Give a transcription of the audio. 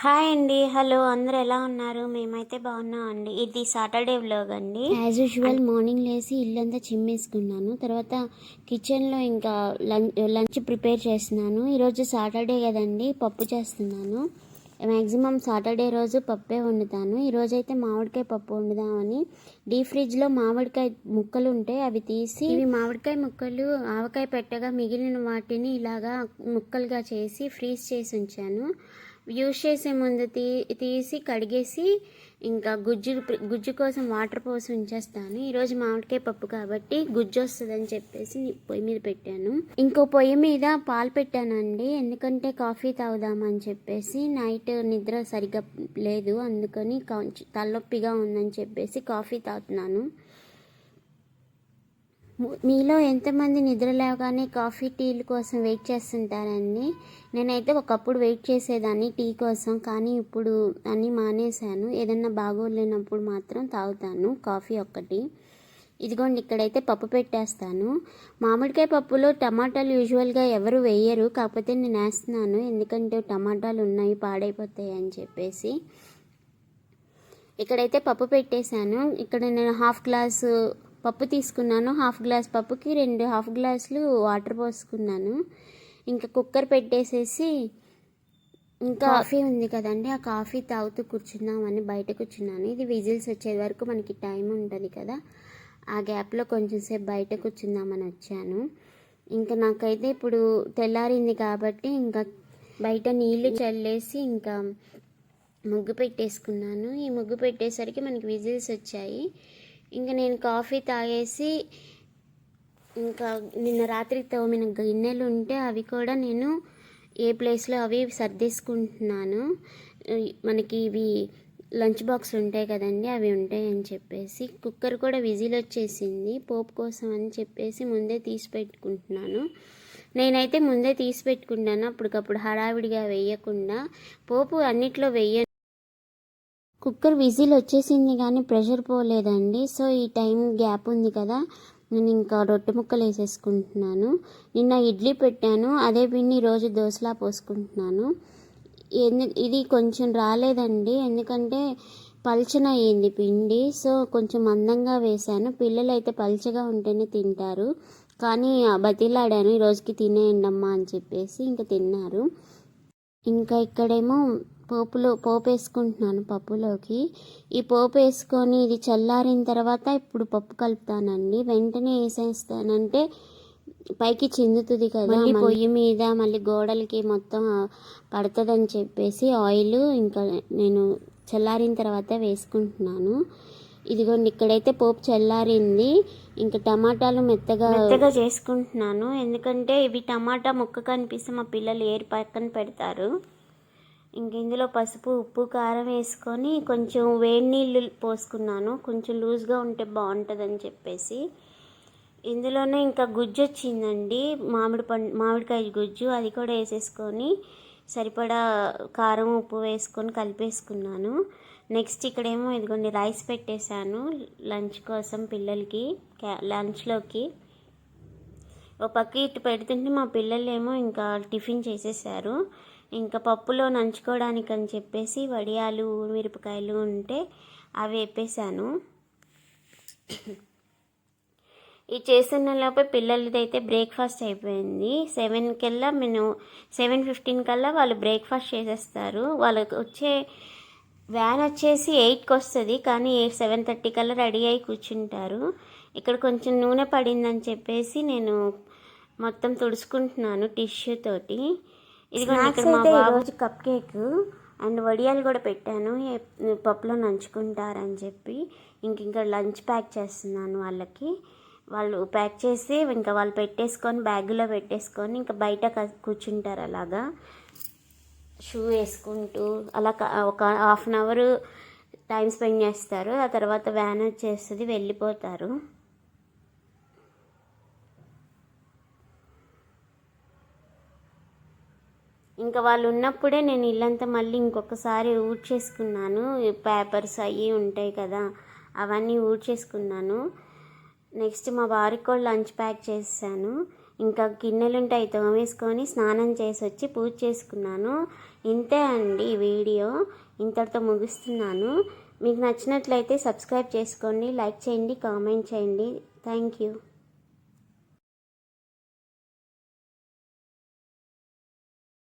Hi అండి. Hello అందరూ ఎలా ఉన్నారు? మేమైతే బాగున్నాం అండి ఇది సాటర్డే వ్లాగ్ అండి. యాజ్ యూజువల్ మార్నింగ్ లేసి ఇల్లంతా చిమ్మేసుకున్నాను. తర్వాత కిచెన్లో ఇంకా లంచ్ లంచ్ ప్రిపేర్ చేస్తున్నాను. ఈరోజు సాటర్డే కదండి పప్పు చేస్తున్నాను. మ్యాక్సిమం సాటర్డే రోజు పప్పే వండుతాను. ఈరోజు అయితే మామిడికాయ పప్పు వండుదామని. డీప్ ఫ్రిడ్జ్లో మామిడికాయ ముక్కలు ఉంటాయి అవి తీసి ఇవి మామిడికాయ ముక్కలు ఆవకాయ పెట్టగా మిగిలిన వాటిని ఇలాగా ముక్కలుగా చేసి ఫ్రీజ్ చేసి ఉంచాను. యూజ్ చేసే ముందు తీ తీసి కడిగేసి ఇంకా గుజ్జు గుజ్జు కోసం వాటర్ పోసి ఉంచేస్తాను. ఈరోజు మామిడికాయ పప్పు కాబట్టి గుజ్జు వస్తుందని చెప్పేసి పొయ్యి మీద పెట్టాను. ఇంకో పొయ్యి మీద పాలు పెట్టానండి. ఎందుకంటే కాఫీ తాగుదామని చెప్పేసి నైట్ నిద్ర సరిగ్గా లేదు. అందుకని కొంచెం తలనొప్పిగా ఉందని చెప్పేసి కాఫీ తాగుతున్నాను. మీలో ఎంతమంది నిద్ర లేవగానే కాఫీ టీల కోసం వెయిట్ చేస్తుంటారండి? నేనైతే ఒకప్పుడు వెయిట్ చేసేదాన్ని టీ కోసం కానీ ఇప్పుడు అన్నీ మానేశాను. ఏదన్నా బాగోలేనప్పుడు మాత్రం తాగుతాను కాఫీ ఒక్కటి. ఇదిగోండి ఇక్కడైతే పప్పు పెట్టేస్తాను. మామిడికాయ పప్పులో టమాటాలు యూజువల్గా ఎవరు వేయరు కాకపోతే నేను వేస్తున్నాను. ఎందుకంటే టమాటాలు ఉన్నాయి పాడైపోతాయి అని చెప్పేసి. ఇక్కడైతే పప్పు పెట్టేశాను. ఇక్కడ నేను హాఫ్ గ్లాసు పప్పు తీసుకున్నాను. హాఫ్ గ్లాస్ పప్పుకి రెండు హాఫ్ గ్లాసులు వాటర్ పోసుకున్నాను. ఇంకా కుక్కర్ పెట్టేసేసి ఇంకా కాఫీ ఉంది కదండి ఆ కాఫీ తాగుతూ కూర్చుందామని బయట కూర్చున్నాను. ఇది విజిల్స్ వచ్చే వరకు మనకి టైం ఉంటుంది కదా. ఆ గ్యాప్లో కొంచెం సేపు బయట కూర్చుందామని వచ్చాను. ఇంకా నాకైతే ఇప్పుడు తెల్లారింది కాబట్టి ఇంకా బయట నీళ్ళు చల్లేసి ఇంకా ముగ్గు పెట్టేసుకున్నాను. ఈ ముగ్గు పెట్టేసరికి మనకి విజిల్స్ వచ్చాయి. ఇంకా నేను కాఫీ తాగేసి ఇంకా నిన్న రాత్రి తోమిన గిన్నెలు ఉంటే అవి కూడా నేను ఏ ప్లేస్లో అవి సర్దేసుకుంటున్నాను. మనకి ఇవి లంచ్ బాక్స్ ఉంటాయి కదండి అవి ఉంటాయి అని చెప్పేసి కుక్కర్ కూడా విజిల్ వచ్చేసింది. పోపు కోసం అని చెప్పేసి ముందే తీసి పెట్టుకుంటున్నాను. నేనైతే ముందే తీసి పెట్టుకుంటాను అప్పటికప్పుడు హడావిడిగా వేయకుండా. పోపు అన్నిట్లో వేయ కుక్కర్ విజిల్ వచ్చేసింది కానీ ప్రెషర్ పోలేదండి. సో ఈ టైం గ్యాప్ ఉంది కదా నేను ఇంకా రొట్టె ముక్కలు వేసేసుకుంటున్నాను. నిన్న ఇడ్లీ పెట్టాను అదే పిండి రోజు దోశలా పోసుకుంటున్నాను. ఎందు ఇది కొంచెం రాలేదండి ఎందుకంటే పల్చన అయ్యింది పిండి. సో కొంచెం మందంగా వేశాను. పిల్లలు అయితే పల్చగా ఉంటేనే తింటారు. కానీ బతిలాడాను ఈ రోజుకి తినేయండమ్మా అని చెప్పేసి ఇంకా తిన్నారు. ఇంకా ఇక్కడేమో పోపులో పోపు వేసుకుంటున్నాను పప్పులోకి. ఈ పోపు వేసుకొని ఇది చల్లారిన తర్వాత ఇప్పుడు పప్పు కలుపుతానండి. వెంటనే వేసేస్తానంటే పైకి చిందుతుంది కదా. మళ్ళీ పొయ్యి మీద మళ్ళీ గోడలకి మొత్తం పడుతుందని చెప్పేసి ఆయిల్ ఇంకా నేను చల్లారిన తర్వాత వేసుకుంటున్నాను. ఇదిగోండి ఇక్కడైతే పోపు చల్లారింది. ఇంకా టమాటాలు మెత్తగా మెత్తగా చేసుకుంటున్నాను. ఎందుకంటే ఇవి టమాటా ముక్క కనిపిస్తే మా పిల్లలు ఏరి పక్కన పెడతారు. ఇంక ఇందులో పసుపు ఉప్పు కారం వేసుకొని కొంచెం వేడి నీళ్ళు పోసుకున్నాను. కొంచెం లూజ్గా ఉంటే బాగుంటుందని చెప్పేసి. ఇందులోనే ఇంకా గుజ్జు వచ్చిందండి. మామిడి పండు మామిడికాయ గుజ్జు అది కూడా వేసేసుకొని సరిపడా కారం ఉప్పు వేసుకొని కలిపేసుకున్నాను. నెక్స్ట్ ఇక్కడేమో ఇదిగోండి రైస్ పెట్టేశాను లంచ్ కోసం పిల్లలకి క్యా- లంచ్లోకి. ఒక పక్క ఇటు పెడుతుంటే మా పిల్లలేమో ఇంకా టిఫిన్ చేసేసారు. ఇంకా పప్పులో నంచుకోవడానికి అని చెప్పేసి వడియాలు మిరపకాయలు ఉంటే అవి వేపేసాను ఈ చేస్తున్న లోపే పిల్లలది అయితే బ్రేక్ఫాస్ట్ అయిపోయింది. సెవెన్ కల్లా నేను సెవెన్ ఫిఫ్టీన్ కల్లా వాళ్ళు బ్రేక్ఫాస్ట్ చేసేస్తారు. వాళ్ళకి వచ్చే వ్యాన్ వచ్చేసి ఎయిట్కి వస్తుంది కానీ సెవెన్ థర్టీ కల్లా రెడీ అయి కూర్చుంటారు. ఇక్కడ కొంచెం నూనె పడిందని చెప్పేసి నేను మొత్తం తుడుచుకుంటున్నాను టిష్యూ తోటి. ఇది ఇక్కడ మా బాబు కప్ కేక్ అండ్ వడియాలు కూడా పెట్టాను. పప్పులో నంచుకుంటారని చెప్పి ఇంక ఇంకా లంచ్ ప్యాక్ చేస్తున్నాను వాళ్ళకి. వాళ్ళు ప్యాక్ చేసి ఇంకా వాళ్ళు పెట్టేసుకొని బ్యాగులో పెట్టేసుకొని ఇంకా బయట కూర్చుంటారు అలాగా. షూ వేసుకుంటూ అలా ఒక half an hour time spend చేస్తారు. ఆ తర్వాత వ్యాన్ వచ్చేస్తుంది వెళ్ళిపోతారు. ఇంకా వాళ్ళు ఉన్నప్పుడే నేను ఇల్లంతా మళ్ళీ ఇంకొకసారి ఊడ్చేసుకున్నాను. పేపర్స్ అవి ఉంటాయి కదా అవన్నీ ఊడ్చేసుకున్నాను. నెక్స్ట్ మా వారికి కూడా లంచ్ ప్యాక్ చేశాను. ఇంకా గిన్నెలు ఉంటాయి తోమేసుకొని స్నానం చేసి వచ్చి పూజ చేసుకున్నాను. ఇంతే అండి వీడియో. ఇంతటితో ముగిస్తున్నాను. మీకు నచ్చినట్లయితే సబ్స్క్రైబ్ చేసుకోండి లైక్ చేయండి కామెంట్ చేయండి. Thank you.